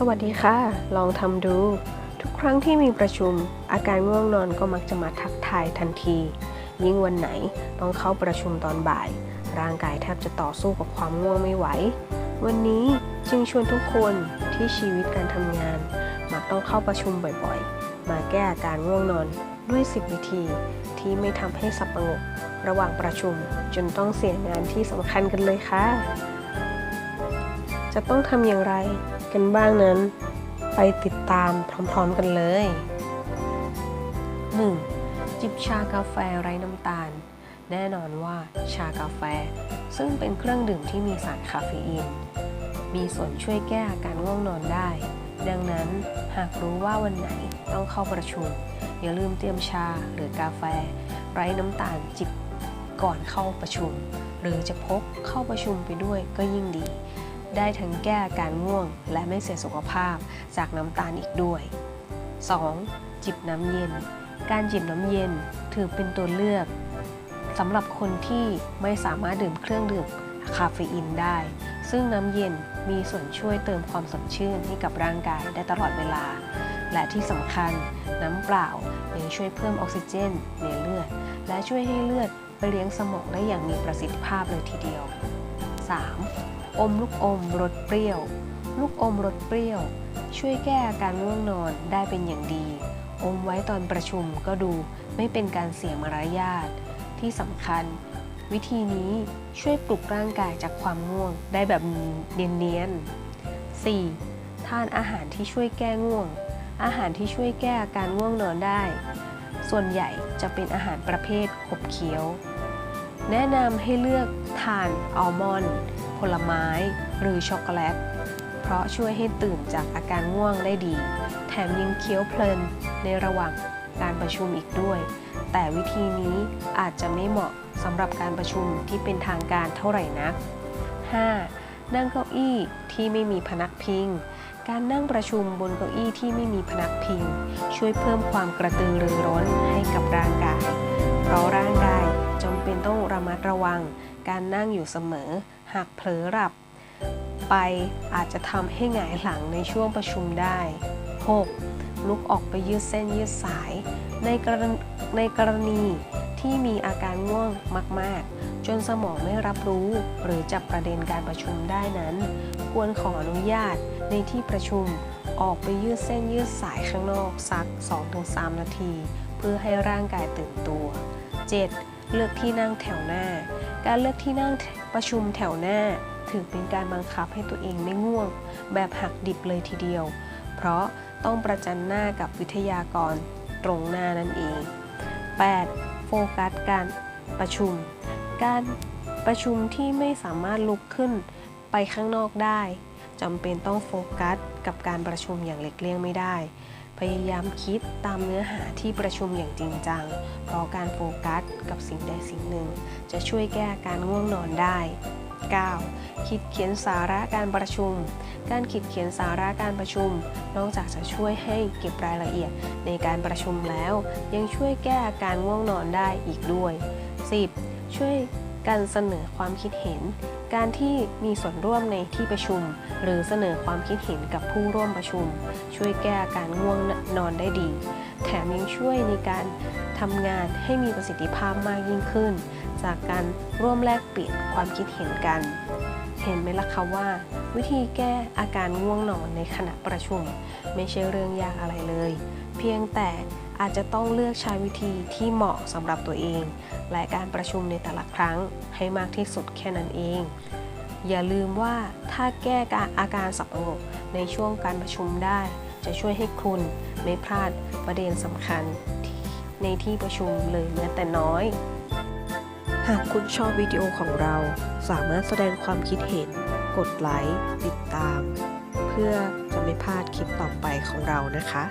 สวัสดีค่ะ ลองทำดู ทุกครั้งที่มีประชุม อาการง่วงนอนก็มักจะมาทักทายทันที ยิ่งวันไหนต้องเข้าประชุมตอนบ่าย ร่างกายแทบจะต่อสู้กับความง่วงไม่ไหว วันนี้จึงชวนทุกคนที่ชีวิตการทำงาน มักต้องเข้าประชุมบ่อยๆ มาแก้อาการง่วงนอนด้วย 10 วิธี ที่ไม่ทำให้สับประงก ระหว่างประชุมจนต้องเสียงานที่สำคัญกันเลยค่ะ จะต้องทำอย่างไร กันบ้างนั้น ไปติดตามพร้อมๆกันเลย 1. จิบชากาแฟไร้น้ำตาล แน่นอนว่าชากาแฟ ซึ่งเป็นเครื่องดื่มที่มีสารคาเฟอีน มีส่วนช่วยแก้อาการง่วงนอนได้ ดังนั้นหากรู้ว่าวันไหนต้องเข้าประชุม อย่าลืมเตรียมชาหรือกาแฟ ไร้น้ำตาลจิบก่อนเข้าประชุม หรือจะพกเข้าประชุมไปด้วยก็ยิ่งดี ได้ทั้งแก้อาการง่วง และไม่เสียสุขภาพจากน้ำตาลอีกด้วย 2. จิบน้ำเย็น การจิบน้ำเย็นถือเป็นตัวเลือกสำหรับคนที่ไม่สามารถดื่มเครื่องดื่มคาเฟอีนได้ ซึ่งน้ำเย็นมีส่วนช่วยเติมความสดชื่นให้กับร่างกายได้ตลอดเวลา และที่สำคัญน้ำเปล่ายังช่วยเพิ่มออกซิเจนในเลือด และช่วยให้เลือดไปเลี้ยงสมองได้อย่างมีประสิทธิภาพเลยทีเดียว 3. อมลูกอมรสเปรี้ยว ลูกอมรสเปรี้ยว ช่วยแก้อาการง่วงนอนได้เป็นอย่างดี อมไว้ตอนประชุมก็ดูไม่เป็นการเสียมารยาทที่สำคัญ วิธีนี้ช่วยปลุกร่างกายจากความง่วงได้แบบเนียนๆ 4. ทานอาหารที่ช่วยแก้ง่วง อาหารที่ช่วยแก้อาการง่วงนอนได้ ส่วนใหญ่จะเป็นอาหารประเภทขบเคี้ยว แนะนำให้เลือกทานอัลมอนด์ ผลไม้ หรือช็อกโกแลต เพราะช่วยให้ตื่นจากอาการง่วงได้ดี แถมยังเคี้ยวเพลินในระหว่างการประชุมอีกด้วย แต่วิธีนี้อาจจะไม่เหมาะสำหรับการประชุมที่เป็นทางการเท่าไหร่นัก 5. นั่งเก้าอี้ที่ไม่มีพนักพิง การนั่งประชุมบนเก้าอี้ที่ไม่มีพนักพิง ช่วยเพิ่มความกระตือรือร้นให้กับร่างกาย เพราะร่างกายจำเป็นต้องระมัดระวังการนั่งอยู่เสมอ หากเผลอหลับไปอาจจะทำให้หงายหลังในช่วงประชุมได้ 6. ลุกออกไปยืดเส้นยืดสาย ในกรณในกรณีที่มีอาการง่วงมาก ๆ จนสมองไม่รับรู้ หรือจับประเด็นการประชุมได้นั้น ควรขออนุญาตในที่ประชุมออกไปยืดเส้นยืดสายข้างนอกสัก 2-3 นาที เพื่อให้ร่างกายตื่นตัว 7. เลือกที่นั่งแถวหน้า การเลือกที่นั่งประชุมแถวหน้า ถือเป็นการบังคับให้ตัวเองไม่ง่วง แบบหักดิบเลยทีเดียว เพราะต้องประจันหน้ากับวิทยากรตรงหน้านั่นเอง 8. โฟกัสการประชุม การประชุมที่ไม่สามารถลุกขึ้นไปข้างนอกได้จำเป็นต้องโฟกัสกับการประชุมอย่างเล็กเลี่ยงไม่ได้ พยายามคิดตามเนื้อหาที่ประชุมอย่างจริงจัง เพราะการโฟกัสกับสิ่งใดสิ่งหนึ่ง จะช่วยแก้อาการง่วงนอนได้ 9. คิดเขียนสาระการประชุม การคิดเขียนสาระการประชุม นอกจากจะช่วยให้เก็บรายละเอียดในการประชุมแล้ว ยังช่วยแก้อาการง่วงนอนได้อีกด้วย 10. ช่วย การเสนอความคิดเห็น การที่มีส่วนร่วมในที่ประชุม หรือเสนอความคิดเห็นกับผู้ร่วมประชุม ช่วยแก้อาการง่วงนอนได้ดี แถมยังช่วยในการทำงานให้มีประสิทธิภาพมากยิ่งขึ้น จากการร่วมแลกเปลี่ยนความคิดเห็นกัน เห็นไหมล่ะคะว่า วิธีแก้อาการง่วงนอนในขณะประชุม ไม่ใช่เรื่องยากอะไรเลย เพียงแต่ อาจจะต้องเลือกใช้วิธีที่เหมาะสำหรับตัวเอง และการประชุมในแต่ละครั้งให้มากที่สุดแค่นั้นเอง อย่าลืมว่าถ้าแก้การอาการสับประงกในช่วงการประชุมได้ จะช่วยให้คุณไม่พลาดประเด็นสำคัญในที่ประชุมเลยแม้แต่น้อย หากคุณชอบวิดีโอของเรา สามารถแสดงความคิดเห็น กดไลค์ติดตาม เพื่อจะไม่พลาดคลิปต่อไปของเรานะคะ